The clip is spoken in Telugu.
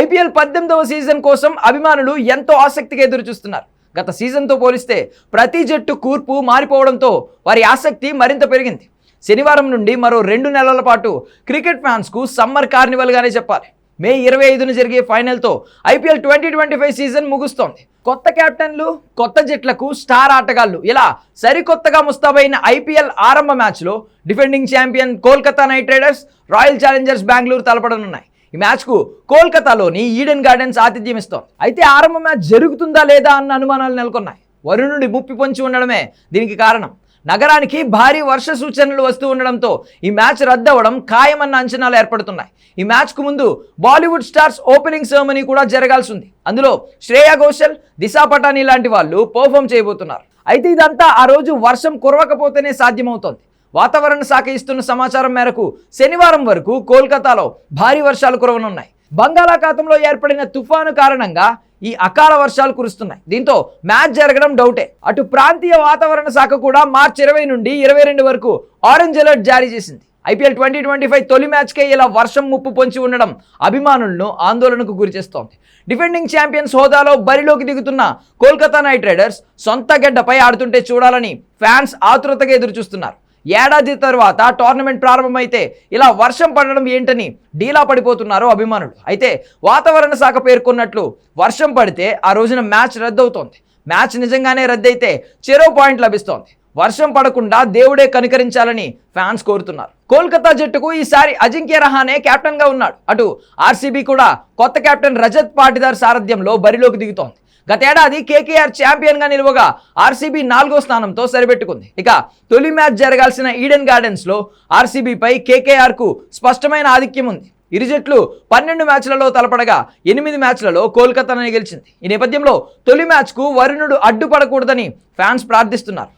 ఐపీఎల్ పద్దెనిమిదవ సీజన్ కోసం అభిమానులు ఎంతో ఆసక్తిగా ఎదురు చూస్తున్నారు గత సీజన్తో పోలిస్తే ప్రతి జట్టు కూర్పు మారిపోవడంతో వారి ఆసక్తి మరింత పెరిగింది. శనివారం నుండి మరో రెండు నెలల పాటు క్రికెట్ ఫ్యాన్స్కు సమ్మర్ కార్నివల్గానే చెప్పాలి. మే ఇరవై ఐదున జరిగే ఫైనల్తో IPL twenty twenty five season ముగుస్తోంది. కొత్త కెప్టెన్లు కొత్త జట్లకు స్టార్ ఆటగాళ్ళు ఇలా సరికొత్తగా ముస్తాబైన ఐపీఎల్ ఆరంభ మ్యాచ్లో defending champion Kolkata Knight Riders Royal Challengers Bengaluru తలపడనున్నాయి. ఈ మ్యాచ్కు కోల్కతాలోని ఈడెన్ గార్డెన్స్ ఆతిథ్యం ఇస్తోంది. అయితే ఆరంభ మ్యాచ్ జరుగుతుందా లేదా అన్న అనుమానాలు నెలకొన్నాయి. వరుణుడి ముప్పి పొంచి ఉండడమే దీనికి కారణం. నగరానికి భారీ వర్ష సూచనలు వస్తూ ఉండడంతో ఈ మ్యాచ్ రద్దవడం ఖాయమన్న అంచనాలు ఏర్పడుతున్నాయి. ఈ మ్యాచ్కు ముందు బాలీవుడ్ స్టార్స్ ఓపెనింగ్ సెరమనీ కూడా జరగాల్సి ఉంది అందులో శ్రేయా ఘోషల్ దిశా పటానీ లాంటి వాళ్ళు పర్ఫామ్ చేయబోతున్నారు. అయితే ఇదంతా ఆ రోజు వర్షం కురవకపోతేనే సాధ్యమవుతోంది. వాతావరణ శాఖ ఇస్తున్న సమాచారం మేరకు శనివారం వరకు కోల్కతాలో భారీ వర్షాలు కురవనున్నాయి. బంగాళాఖాతంలో ఏర్పడిన తుఫాను కారణంగా ఈ అకాల వర్షాలు కురుస్తున్నాయి. దీంతో మ్యాచ్ జరగడం డౌటే. అటు ప్రాంతీయ వాతావరణ శాఖ కూడా మార్చి ఇరవై నుండి ఇరవై రెండు వరకు ఆరెంజ్ అలర్ట్ జారీ చేసింది. ఐపీఎల్ ట్వంటీ ట్వంటీ ఫైవ్ తొలి మ్యాచ్కే ఇలా వర్షం ముప్పు పొంచి ఉండడం అభిమానులను ఆందోళనకు గురిచేస్తోంది డిఫెండింగ్ ఛాంపియన్స్ హోదాలో బరిలోకి దిగుతున్న కోల్కతా నైట్ రైడర్స్ సొంత గడ్డపై ఆడుతుంటే చూడాలని ఫ్యాన్స్ ఆతురతగా ఎదురుచూస్తున్నారు. ఏడాది తర్వాత టోర్నమెంట్ ప్రారంభమైతే ఇలా వర్షం పడడం ఏంటని డీలా పడిపోతున్నారు అభిమానులు. అయితే వాతావరణ శాఖ పేర్కొన్నట్లు వర్షం పడితే ఆ రోజున మ్యాచ్ రద్దవుతోంది. మ్యాచ్ నిజంగానే రద్దయితే చెరో పాయింట్ లభిస్తోంది. వర్షం పడకుండా దేవుడే కనికరించాలని ఫ్యాన్స్ కోరుతున్నారు. కోల్కతా జట్టుకు ఈసారి అజింక్య రహానే కెప్టెన్గా ఉన్నాడు. అటు ఆర్సీబీ కూడా కొత్త కెప్టెన్ రజత్ పాటిదార్ సారథ్యంలో బరిలోకి దిగుతోంది. గతేడాది కేకేఆర్ ఛాంపియన్గా నిలువగా ఆర్సీబీ నాలుగో స్థానంతో సరిపెట్టుకుంది. ఇక తొలి మ్యాచ్ జరగాల్సిన ఈడెన్ గార్డెన్స్లో ఆర్సీబీపై కేకేఆర్కు స్పష్టమైన ఆధిక్యం ఉంది. ఇరు జట్లు పన్నెండు మ్యాచ్లలో తలపడగా ఎనిమిది మ్యాచ్లలో కోల్కతాను గెలిచింది. ఈ నేపథ్యంలో తొలి మ్యాచ్కు వరుణుడు అడ్డుపడకూడదని ఫ్యాన్స్ ప్రార్థిస్తున్నారు.